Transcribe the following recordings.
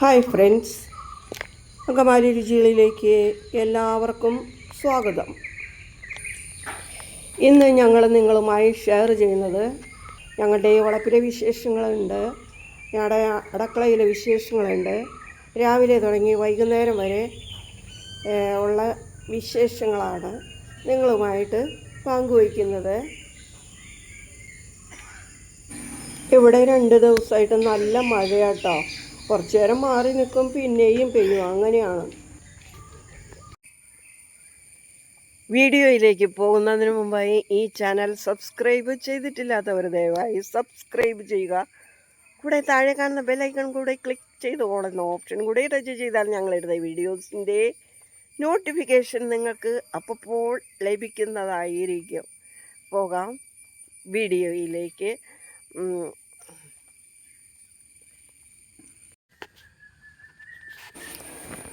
Hi friends. Angamaly രുചികളിലേക്ക് എല്ലാവർക്കും സ്വാഗതം. ഇന്ന് ഞങ്ങൾ നിങ്ങളുമായി ഷെയർ ചെയ്യുന്നത് ഞങ്ങളുടെ വളപ്പിലെ വിശേഷങ്ങളുണ്ട് ഞങ്ങളുടെ അടക്കളയിലെ വിശേഷങ്ങളുണ്ട്. രാവിലെ തുടങ്ങി വൈകുന്നേരം വരെ ഉള്ള വിശേഷങ്ങളാണ് നിങ്ങളുമായിട്ട് പങ്കുവയ്ക്കുന്നത്. ഇവിടെ രണ്ട് ദിവസമായിട്ട് നല്ല മഴയാട്ടോ. കുറച്ചു നേരം മാറി നിൽക്കും പിന്നെയും പെയ്യും. അങ്ങനെയാണ്. വീഡിയോയിലേക്ക് പോകുന്നതിന് മുമ്പായി ഈ ചാനൽ സബ്സ്ക്രൈബ് ചെയ്തിട്ടില്ലാത്തവർ ദയവായി സബ്സ്ക്രൈബ് ചെയ്യുക. കൂടെ താഴെ കാണുന്ന ബെലൈക്കൺ കൂടെ ക്ലിക്ക് ചെയ്ത് ഓടുന്ന ഓപ്ഷൻ കൂടെ ടച്ച് ചെയ്താൽ ഞങ്ങളിടുന്ന വീഡിയോസിന്റെ നോട്ടിഫിക്കേഷൻ നിങ്ങൾക്ക് അപ്പോൾ ലഭിക്കുന്നതായിരിക്കും. പോകാം. വീഡിയോയിലേക്ക്.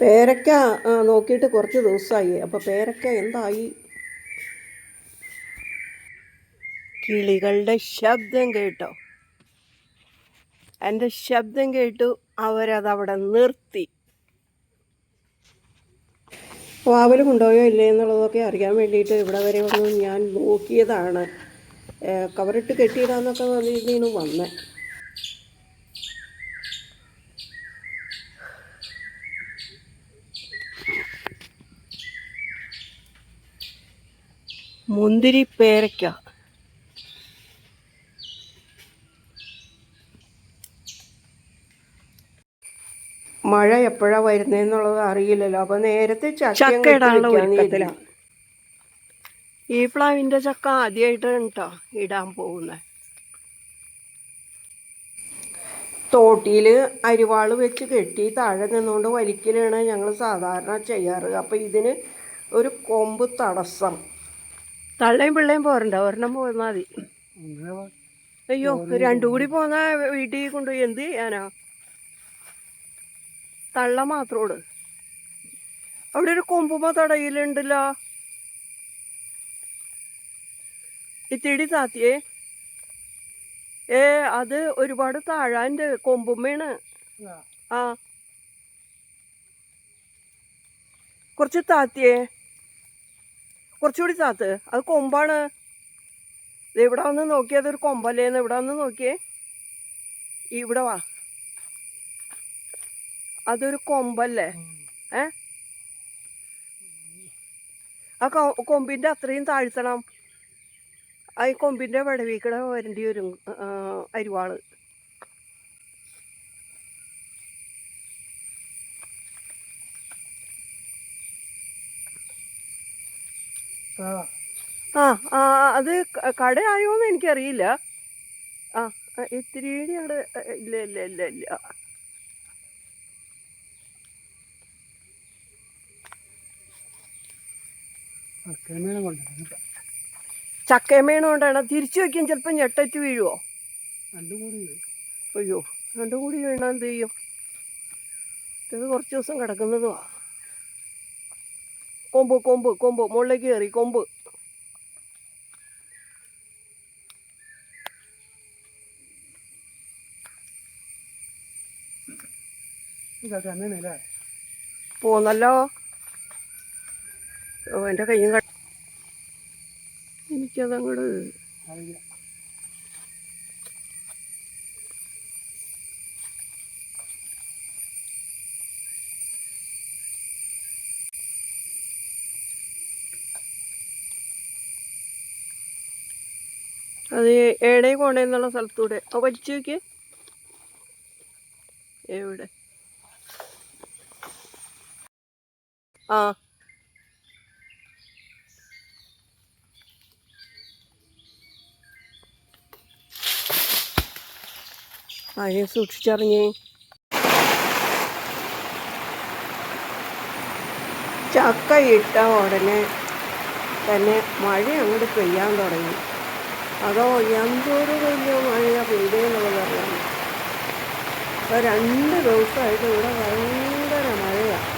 പേരയ്ക്ക ആ, നോക്കിയിട്ട് കുറച്ച് ദിവസമായി അപ്പോൾ പേരക്ക എന്തായി? കിളികളുടെ ശബ്ദം കേട്ടോ. എന്റെ ശബ്ദം കേട്ടു അവരതവിടെ നിർത്തി. വാവൽ കൊണ്ടുപോയോ ഇല്ലേ എന്നുള്ളതൊക്കെ അറിയാൻ വേണ്ടിയിട്ട് ഇവിടെ വരെ ഒന്ന് ഞാൻ നോക്കിയതാണ്. കവറിട്ട് കെട്ടിയിടാന്നൊക്കെ വന്നിരുന്നു വന്നേ. മുന്തിരി പേരയ്ക്ക മഴ എപ്പോഴാ വരുന്നെന്നുള്ളത് അറിയില്ലല്ലോ. അപ്പൊ നേരത്തെ ചക്ക ഈ പ്ലാവിന്റെ ചക്ക ആദ്യമായിട്ടാണ് കേട്ടോ ഇടാൻ പോകുന്നത് തോട്ടിയിൽ അരിവാൾ വെച്ച് കെട്ടി താഴെ നിന്നുകൊണ്ട് വലിക്കലാണ് ഞങ്ങൾ സാധാരണ ചെയ്യാറ്. അപ്പം ഇതിന് ഒരു കൊമ്പ് തടസ്സം. തള്ളയും പിള്ളയും പോരണ്ട. ഒരെണ്ണം പോയി മതി. അയ്യോ രണ്ടും കൂടി പോന്ന വീട്ടിൽ കൊണ്ടുപോയി. എന്ത് ചെയ്യാനാ? തള്ള മാത്രോട് അവിടെ ഒരു കൊമ്പുമ തടയിലുണ്ടല്ലോ. ഇത്തിരി താത്തിയേ. ഏ അത് ഒരുപാട് താഴാന്റെ കൊമ്പുമ്മയാണ് ആ. കുറച്ച് താത്തിയേ. കുറച്ചുകൂടി താത്ത്. അത് കൊമ്പാണ്. ഇവിടെ വന്ന് നോക്കിയത് ഒരു കൊമ്പല്ലേന്ന് ഇവിടെ വന്ന് നോക്കിയേ. ഇവിടെ വാ. അതൊരു കൊമ്പല്ലേ? ഏ? ആ കൊ- കൊമ്പിന്റെ അത്രയും താഴ്ത്തണം. ആ കൊമ്പിന്റെ വടവീക്കട വരേണ്ടി വരും അരിവാൾ. ആ. ആ അത് കട കടയായോന്ന് എനിക്കറിയില്ല. ആ ഇത്തിരി അവിടെ ഇല്ല ഇല്ല ഇല്ല ഇല്ല. ചക്കമേണ കൊണ്ടാണ്. തിരിച്ചു വെക്കാൻ ചിലപ്പോൾ ഞെട്ടറ്റ് വീഴുവോ? അയ്യോ രണ്ടും കൂടി വീണാൽ എന്ത് ചെയ്യും? ഇത് കുറച്ച് ദിവസം കിടക്കുന്നതുവാ. കൊമ്പ് കൊമ്പ് കൊമ്പ് മുകളിലേക്ക് കയറി കൊമ്പ്. പോന്നല്ലോ. ഓ എന്റെ കയ്യും എനിക്കതങ്ങോട്ട് അത് ഏടേ കോണേന്നുള്ള സ്ഥലത്തൂടെ. അപ്പൊ വലിച്ചു നോക്കിയേ. എവിടെ? ആ. അതിനെ സൂക്ഷിച്ചറിഞ്ഞേ. ചക്ക ഇട്ട ഉടനെ തന്നെ മഴ അങ്ങോട്ട് പെയ്യാൻ തുടങ്ങി. അതോ എന്തൊരു വലിയ മഴയാണ് പെയ്തേന്നുള്ളത് അറിയാം അപ്പോൾ രണ്ട് ദിവസമായിട്ട് ഇവിടെ ഭയങ്കര മഴയാണ്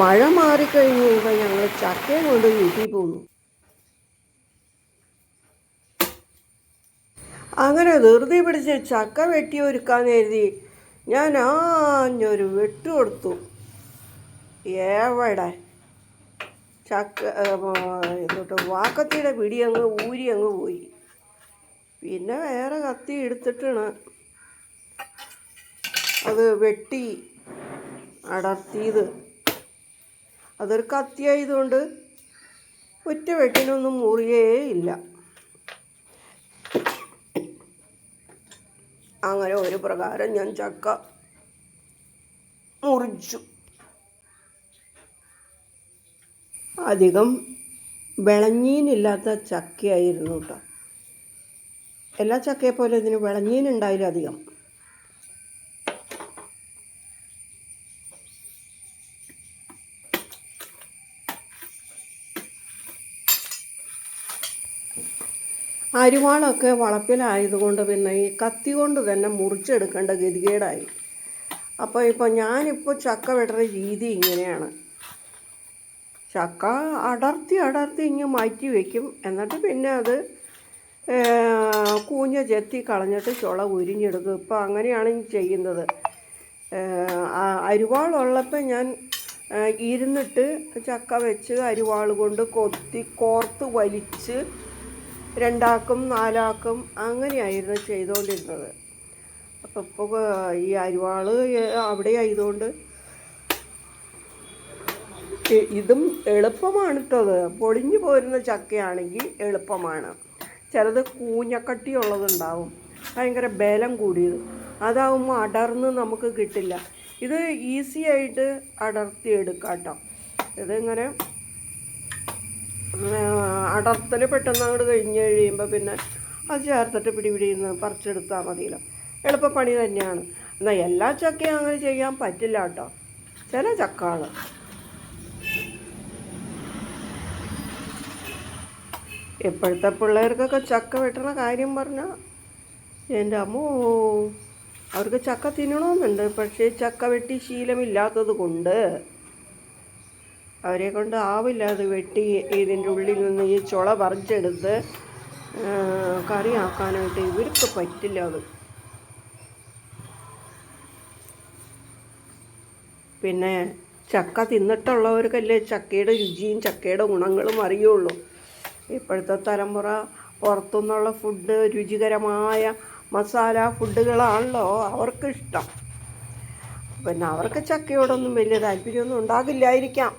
മഴ മാറിക്കഴിഞ്ഞു കഴിയുമ്പോൾ ഞങ്ങൾ ചക്കയും കൊണ്ട് വീട്ടിൽ പോന്നു. അങ്ങനെ ധൃതി പിടിച്ച് ചക്ക വെട്ടി ഒരുക്കാൻ കരുതി ഞാൻ ആഞ്ഞൊരു വെട്ടു കൊടുത്തു. എവിടെ ചക്ക എന്നിട്ട് വാക്കത്തിയുടെ പിടി അങ്ങ് ഊരി അങ്ങ് പോയി. പിന്നെ വേറെ കത്തി എടുത്തിട്ടാണ് അത് വെട്ടി അടർത്തിയത്. അതൊരു കത്തിയായതുകൊണ്ട് ഒറ്റ വെട്ടിനൊന്നും മുറിയേ ഇല്ല. അങ്ങനെ ഒരു പ്രകാരം ഞാൻ ചക്ക മുറിച്ചു. അധികം വിളഞ്ഞീനില്ലാത്ത ചക്കയായിരുന്നു കേട്ടോ എല്ലാ ചക്കയെ ഇതിന് വിളഞ്ഞീനുണ്ടായില്ല അധികം. അരിവാളൊക്കെ വളപ്പിലായതുകൊണ്ട് പിന്നെ ഈ കത്തി കൊണ്ട് തന്നെ മുറിച്ചെടുക്കേണ്ട ഗതികേടായി. അപ്പോൾ ഇപ്പോൾ ഞാനിപ്പോൾ ചക്ക വെട്ടുന്ന രീതി ഇങ്ങനെയാണ്. ചക്ക അടർത്തി അടർത്തി ഇങ്ങ് മാറ്റി വയ്ക്കും എന്നിട്ട് പിന്നെ അത് കൂഞ്ഞ ചെത്തി കളഞ്ഞിട്ട് ചുള ഉരിഞ്ഞെടുക്കും. ഇപ്പോൾ അങ്ങനെയാണ് ചെയ്യുന്നത്. അരിവാളുള്ളപ്പോൾ ഞാൻ ഇരുന്നിട്ട് ചക്ക വെച്ച് അരിവാൾ കൊണ്ട് കൊത്തി കോർത്ത് വലിച്ച് രണ്ടാക്കും നാലാക്കും അങ്ങനെയായിരുന്നു ചെയ്തുകൊണ്ടിരുന്നത്. അപ്പം ഇപ്പോൾ ഈ അരിവാൾ അവിടെ ആയതുകൊണ്ട് ഇതും എളുപ്പമാണ് ഇട്ടത് പൊളിഞ്ഞു പോരുന്ന ചക്കയാണെങ്കിൽ എളുപ്പമാണ്. ചിലത് കൂഞ്ഞക്കട്ടിയുള്ളതുണ്ടാവും ഭയങ്കര ബലം കൂടിയത്. അതാവുമ്പോൾ അടർന്ന് നമുക്ക് കിട്ടില്ല. ഇത് ഈസി ആയിട്ട് അടർത്തി എടുക്കാം കേട്ടോ ഇതിങ്ങനെ അടർത്തൽ പെട്ടെന്ന് അങ്ങോട്ട് കഴിഞ്ഞ് കഴിയുമ്പോൾ പിന്നെ അത് ചേർത്തിട്ട് പിടി പിടിന്ന് പറിച്ചെടുത്താൽ മതിയല്ലോ പണി തന്നെയാണ്. എന്നാൽ എല്ലാ ചക്കയും അങ്ങനെ ചെയ്യാൻ പറ്റില്ല കേട്ടോ. ചില ചക്കകൾ ഇപ്പോഴത്തെ പിള്ളേർക്കൊക്കെ ചക്ക വെട്ടണ കാര്യം പറഞ്ഞാൽ എന്റെ അമ്മോ അവർക്ക് ചക്ക തിന്നണമെന്നുണ്ട് പക്ഷേ ചക്ക വെട്ടി ശീലമില്ലാത്തത് കൊണ്ട് അവരെ കൊണ്ട് ആവില്ല അത് വെട്ടി ഇതിന്റെ ഉള്ളിൽ നിന്ന് ഈ ചുള പറിച്ചെടുത്ത് കറിയാക്കാനായിട്ട് ഇവർക്ക് പറ്റില്ല അത്. പിന്നെ ചക്ക തിന്നിട്ടുള്ളവർക്കല്ലേ ചക്കയുടെ രുചിയും ചക്കയുടെ ഗുണങ്ങളും അറിയുള്ളൂ. ഇപ്പോഴത്തെ തലമുറ പുറത്തുനിന്നുള്ള ഫുഡ് രുചികരമായ മസാല ഫുഡുകളാണല്ലോ അവർക്കിഷ്ടം. പിന്നെ അവർക്ക് ചക്കയോടൊന്നും വലിയ താല്പര്യമൊന്നും ഉണ്ടാകില്ലായിരിക്കാം.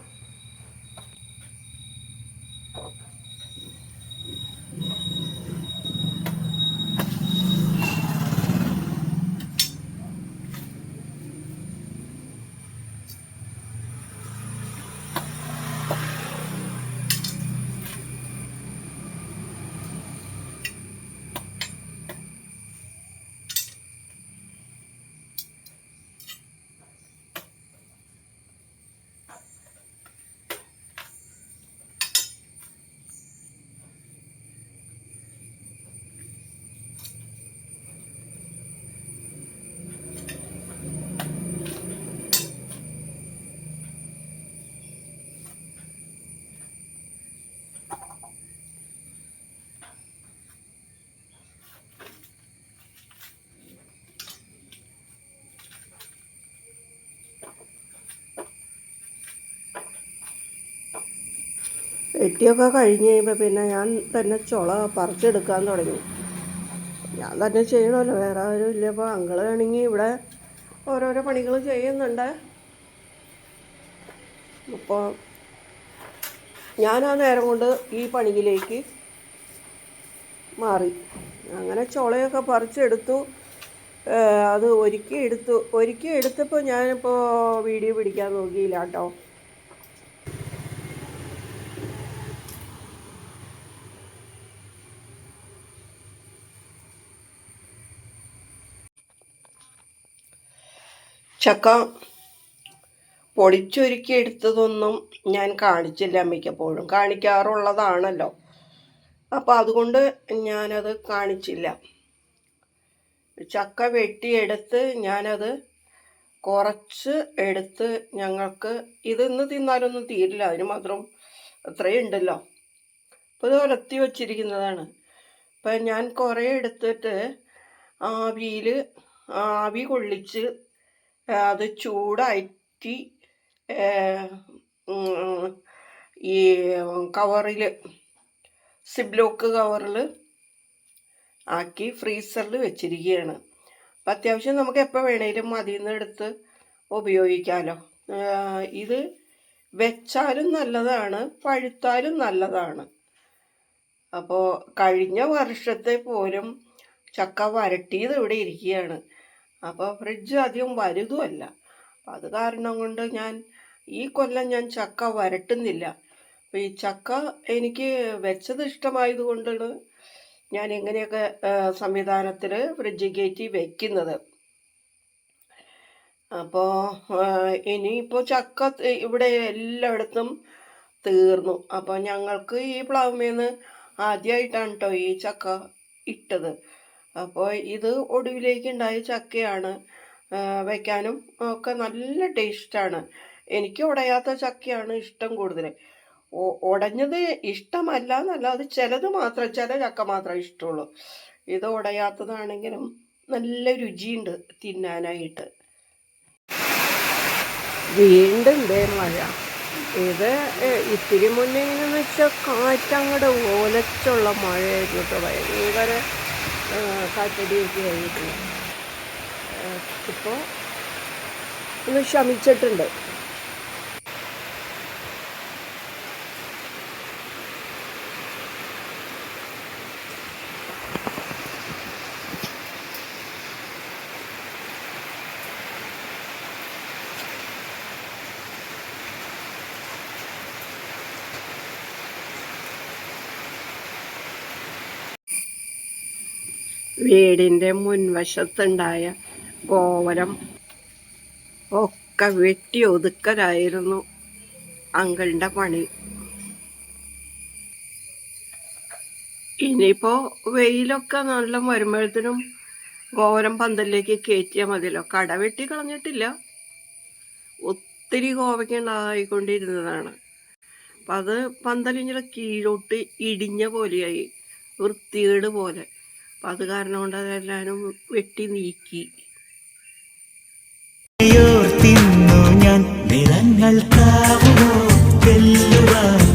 വെട്ടിയൊക്കെ കഴിഞ്ഞ് കഴിയുമ്പോൾ പിന്നെ ഞാൻ തന്നെ ചുള പറിച്ചെടുക്കാൻ തുടങ്ങി. ഞാൻ തന്നെ ചെയ്യണമല്ലോ വേറെ ആരും ഇല്ല. അപ്പോൾ അങ്കിളാണെങ്കിൽ ഇവിടെ ഓരോരോ പണികൾ ചെയ്യുന്നുണ്ട്. അപ്പോൾ ഞാൻ ആ നേരം കൊണ്ട് ഈ പണിയിലേക്ക് മാറി. അങ്ങനെ ചുളയൊക്കെ പറിച്ചെടുത്തു. അത് ഒരുക്കി എടുത്തു. ഒരുക്കി എടുത്തപ്പോൾ ഞാനിപ്പോൾ വീഡിയോ പിടിക്കാൻ നോക്കിയില്ല കേട്ടോ. ചക്ക പൊടിച്ചൊരുക്കി എടുത്തതൊന്നും ഞാൻ കാണിച്ചില്ല മിക്കപ്പോഴും. കാണിക്കാറുള്ളതാണല്ലോ. അപ്പോൾ അതുകൊണ്ട് ഞാനത് കാണിച്ചില്ല. ചക്ക വെട്ടിയെടുത്ത് ഞാനത് കുറച്ച് എടുത്ത് ഞങ്ങൾക്ക് ഇതിന്ന് തിന്നാലൊന്നും തീരില്ല. അതിന് മാത്രം അത്രയും ഉണ്ടല്ലോ അപ്പോൾ ഇത് ഉലത്തി വച്ചിരിക്കുന്നതാണ്. അപ്പം ഞാൻ കുറേ എടുത്തിട്ട് ആവിയിൽ ആവി കൊള്ളിച്ച് അത് ചൂടാറ്റി ഈ കവറിൽ സിബ്ലോക്ക് കവറിൽ ആക്കി ഫ്രീസറിൽ വെച്ചിരിക്കുകയാണ്. അപ്പം അത്യാവശ്യം നമുക്ക് എപ്പോൾ വേണേലും അതിൽ നിന്ന് എടുത്ത് ഉപയോഗിക്കാമല്ലോ ഇത് വെച്ചാലും നല്ലതാണ് പഴുത്താലും നല്ലതാണ്. അപ്പോൾ കഴിഞ്ഞ വർഷത്തെ പോലും ചക്ക വരട്ടിയത് ഇവിടെ ഇരിക്കുകയാണ്. അപ്പോൾ ഫ്രിഡ്ജ് അധികം വലുതുമല്ല. അത് കാരണം കൊണ്ട് ഞാൻ ഈ കൊല്ലം ഞാൻ ചക്ക വരട്ടുന്നില്ല. അപ്പോൾ ഈ ചക്ക എനിക്ക് വെച്ചത് ഇഷ്ടമായതുകൊണ്ടാണ് ഞാൻ ഇങ്ങനെയൊക്കെ സംവിധാനത്തിൽ ഫ്രിഡ്ജ് കയറ്റി വെക്കുന്നത്. അപ്പോൾ ഇനിയിപ്പോൾ ചക്ക ഇവിടെ എല്ലായിടത്തും തീർന്നു. അപ്പോൾ ഞങ്ങൾക്ക് ഈ പ്ലാവുമേന്ന് ആദ്യമായിട്ടാണ് കേട്ടോ ഈ ചക്ക ഇട്ടത്. അപ്പോൾ ഇത് ഒടുവിലേക്ക് ഉണ്ടായ ചക്കയാണ് വയ്ക്കാനും ഒക്കെ നല്ല ടേസ്റ്റാണ്. എനിക്ക് ഉടയാത്ത ചക്കയാണ് ഇഷ്ടം കൂടുതൽ ഉടഞ്ഞത് ഇഷ്ടമല്ല എന്നല്ല അത് ചിലത് മാത്രം ചില ചക്ക മാത്രം ഇഷ്ടമുള്ളൂ. ഇത് ഉടയാത്തതാണെങ്കിലും നല്ല രുചിയുണ്ട് തിന്നാനായിട്ട്. വീണ്ടും ഇതേ മഴ. ഇത് ഇത്തിരി മുന്നേ ഇങ്ങനെ വെച്ചാൽ കാറ്റങ്ങടെ ഓലച്ചുള്ള മഴയായിരുന്നു ഭയങ്കര കാറ്റടിയൊക്കെ കഴിഞ്ഞിട്ടുണ്ട്. ഇപ്പോൾ ഒന്ന് ശമിച്ചിട്ടുണ്ട് വീടിന്റെ മുൻവശത്തുണ്ടായ ഗോവരം ഒക്കെ വെട്ടി ഒതുക്കലായിരുന്നു അങ്കിളിന്റെ പണി. ഇനിയിപ്പോൾ വെയിലൊക്കെ നല്ല വരുമ്പോഴത്തേനും ഗോവരം പന്തലിലേക്ക് കയറ്റിയാൽ മതിയല്ലോ. കട വെട്ടി കളഞ്ഞിട്ടില്ല. ഒത്തിരി കോവയ്ക്ക ഉണ്ടായിക്കൊണ്ടിരുന്നതാണ്. അപ്പം അത് പന്തലിങ്ങനെ കീഴോട്ട് ഇടിഞ്ഞ പോലെയായി. വൃത്തികേട് പോലെ. അപ്പം അത് കാരണം കൊണ്ട് അതെല്ലാവരും വെട്ടി നീക്കി. ഞാൻ നിറങ്ങൾ കാവുമോ? ചെല്ലുവാൻ